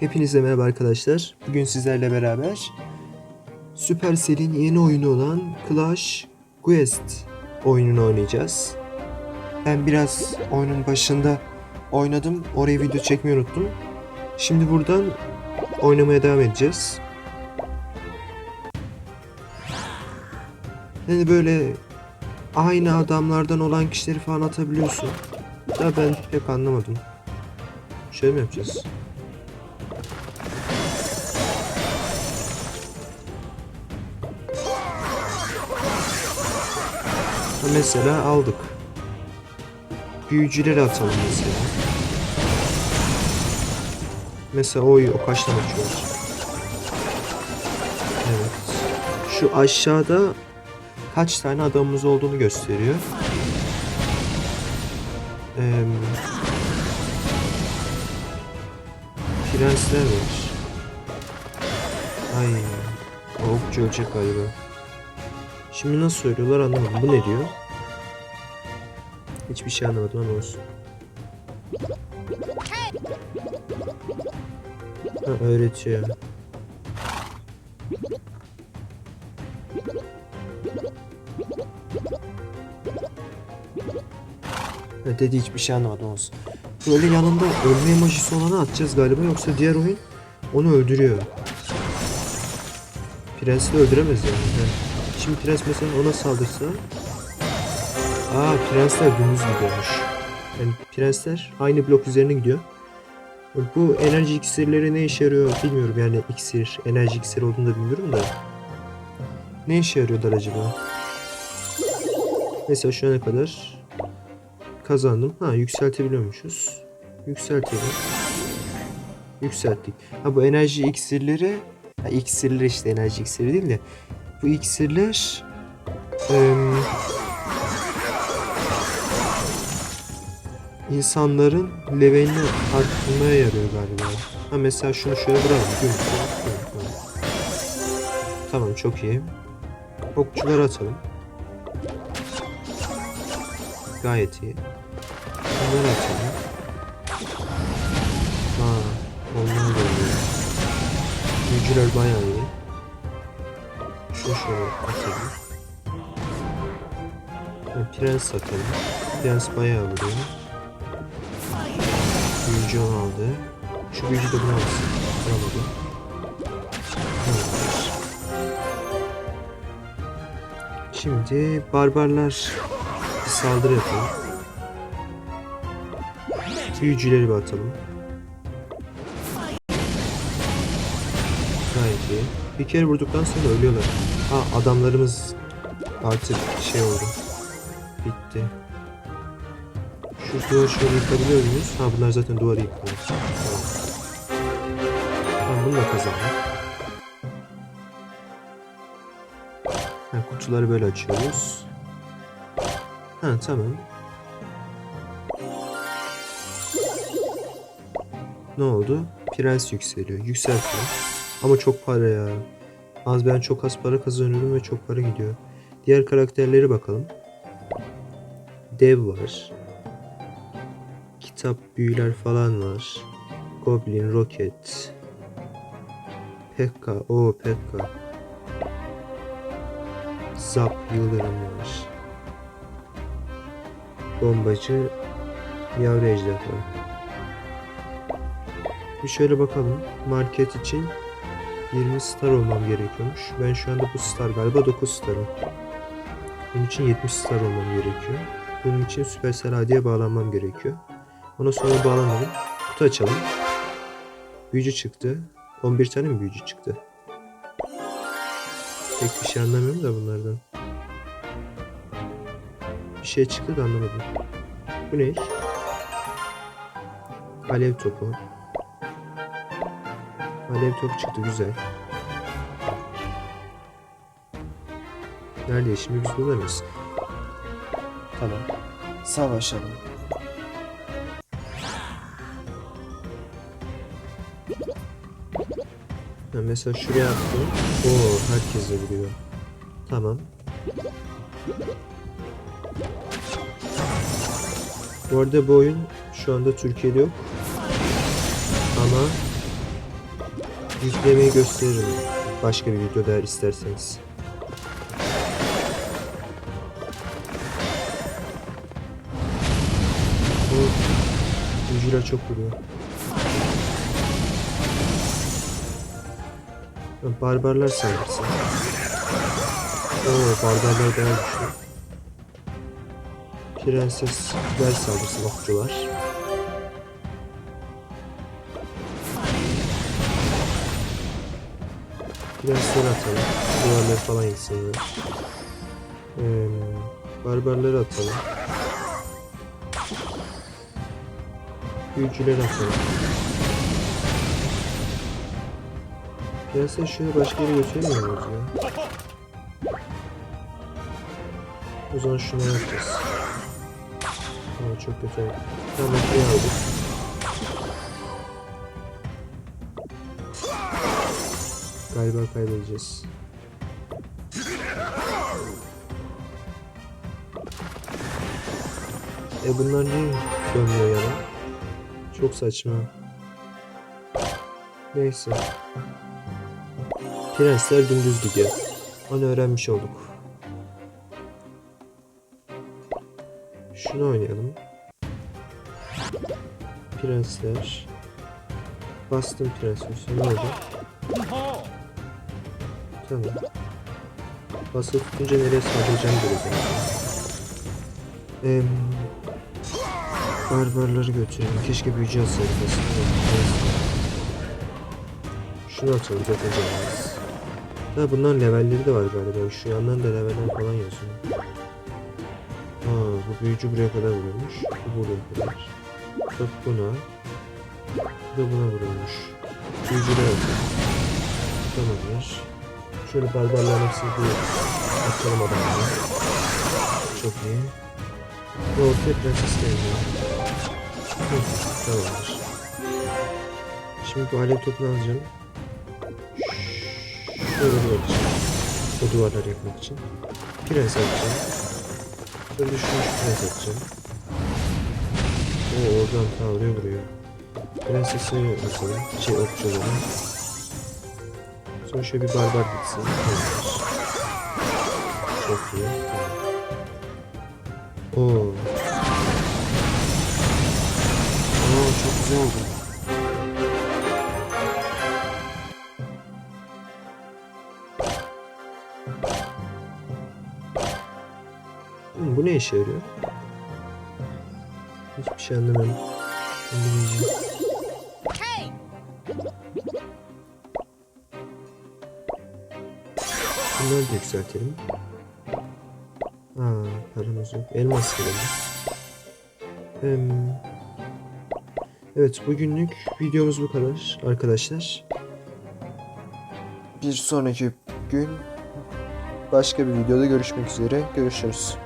Hepinize merhaba arkadaşlar. Bugün sizlerle beraber Supercell'in yeni oyunu olan Clash Quest oyununu oynayacağız. Ben biraz oyunun başında oynadım. Oraya video çekmeyi unuttum. Şimdi buradan oynamaya devam edeceğiz. Yani böyle aynı adamlardan olan kişileri falan atabiliyorsun. Da ben pek anlamadım. Şöyle mi yapacağız? Mesela aldık. Büyücüleri atalım mesela. Mesela oy o kaç tane? Evet. Şu aşağıda kaç tane adamımız olduğunu gösteriyor. Eee Prensler var. Ay. Okçu ölecek galiba. Şimdi nasıl söylüyorlar anlamadım. Bu ne diyor? Hiçbir şey anlamadım ama olsun. Ha, öğretiyor. Ha, dedi hiçbir şey anlamadım olsun. Böyle yanında ölme emojisi olanı atacağız galiba yoksa diğer oyun onu öldürüyor. Prensi öldüremez yani. Ha. Şimdi prens mesela ona saldırsa Aa prensler dümdüz gidiyormuş. Yani prensler aynı blok üzerine gidiyor. Bu enerji iksirleri ne işe yarıyor bilmiyorum yani iksir, enerji iksiri olduğunu da bilmiyorum da. Ne işe yarıyorlar acaba? Mesela şu ana kadar kazandım. Ha yükseltebiliyormuşuz. Yükseltelim. Yükselttik. Ha bu enerji iksirleri ha, iksirler işte enerji iksiri değil de bu iksirler em, insanların levelini arttırmaya yarıyor galiba. Ha mesela şunu şöyle güm. Tamam çok iyi. Okçuları atalım. Gayet iyi. Bunları atalım. Ha, onlar da iyi. Büyücüler bayağı iyi. Şöyle atalım. Ha, prens atalım. Prens bayağı vuruyor. Büyücü onu aldı. Şu büyücü de bunu alsın. Alamadı. Şimdi barbarlar bir saldırı yapalım. Büyücüleri bir atalım. Gayet iyi. Bir kere vurduktan sonra ölüyorlar. Ha adamlarımız artık şey oldu. Bitti. Şu duvarı şöyle yıkabiliyor muyuz? Ha bunlar zaten duvarı yıkıyor. Tamam. Tamam bunu da kazandık. Ha, kutuları böyle açıyoruz. Ha tamam. Ne oldu? Prens yükseliyor. Yükseltiyor. Ama çok para ya. Az ben çok az para kazanıyorum ve çok para gidiyor. Diğer karakterlere bakalım. Dev var. Kitap büyüler falan var. Goblin, Rocket. Pekka, o Pekka. Zap, Yıldırım var. Bombacı, Yavru Ejderha. Bir şöyle bakalım. Market için 20 star olmam gerekiyormuş. Ben şu anda bu star galiba 9 starım. Bunun için 70 star olmam gerekiyor. Bunun için Supercell AD'ye bağlanmam gerekiyor. Ona sonra bağlanalım. Kutu açalım. Büyücü çıktı. 11 tane mi büyücü çıktı? Pek bir şey anlamıyorum da bunlardan. Bir şey çıktı da anlamadım. Bu ne? Alev topu. Alev topu çıktı güzel. Nerede şimdi biz mıyız? Tamam. Savaşalım. Ha, mesela şuraya attım. Oo herkes de vuruyor. Tamam. Bu arada bu oyun şu anda Türkiye'de yok. Ama Yüklemeyi gösteririm. Başka bir videoda isterseniz. Bu büyücüler çok vuruyor. Barbarlar saldırısı. Oo, barbarlar bayağı güçlü. Prenses Bel saldırısı okçular. Prensleri atalım. Duvarları falan yıksınlar. Ee, barbarları atalım. Büyücüleri atalım. Prenses şöyle başka yere götüremiyor muyuz ya? O zaman şunu yapacağız. Aa, çok kötü. Tamam aldık. Galiba kaybedeceğiz. E bunlar niye dönmüyor yana? Çok saçma. Neyse. Prensler dümdüz gidiyor. Onu öğrenmiş olduk. Şunu oynayalım. Prensler. Bastım prens üstüne. Ne oldu? Tamam. Basılı tutunca nereye saldıracağını göreceğim. Eee... Barbarları götürelim. Keşke büyücü. Neyse. Şunu atalım götüreceğiz. Ha bunların levelleri de var galiba. Şu yandan da leveller falan yazıyor. Aa bu büyücü buraya kadar vuruyormuş. Bu buraya kadar. Bak buna. Bu da buna vuruyormuş. Büyücüler atalım. Tamamdır. Şöyle barbarların hepsini bir atalım adamlara. Çok iyi. Prenses geliyor. Hı, Tamamdır. Şimdi bu alev topunu alacağım. Şöyle bir yapacağım. O duvarları yakmak için. Prens atacağım. Şöyle düşmüş prens atacağım. O oradan ta oraya vuruyor. Prensesi atalım. Şey okçuları. Sonra şöyle bir barbar. Tamamdır. Çok iyi. Oo. Oo çok güzel oldu. Hmm, bu ne işe yarıyor? Hiçbir şey anlamadım. İngilizce. Bunları da yükseltelim. Aa, paramız yok. Elmas verelim. Em, evet, bugünlük videomuz bu kadar arkadaşlar. Bir sonraki gün başka bir videoda görüşmek üzere. Görüşürüz.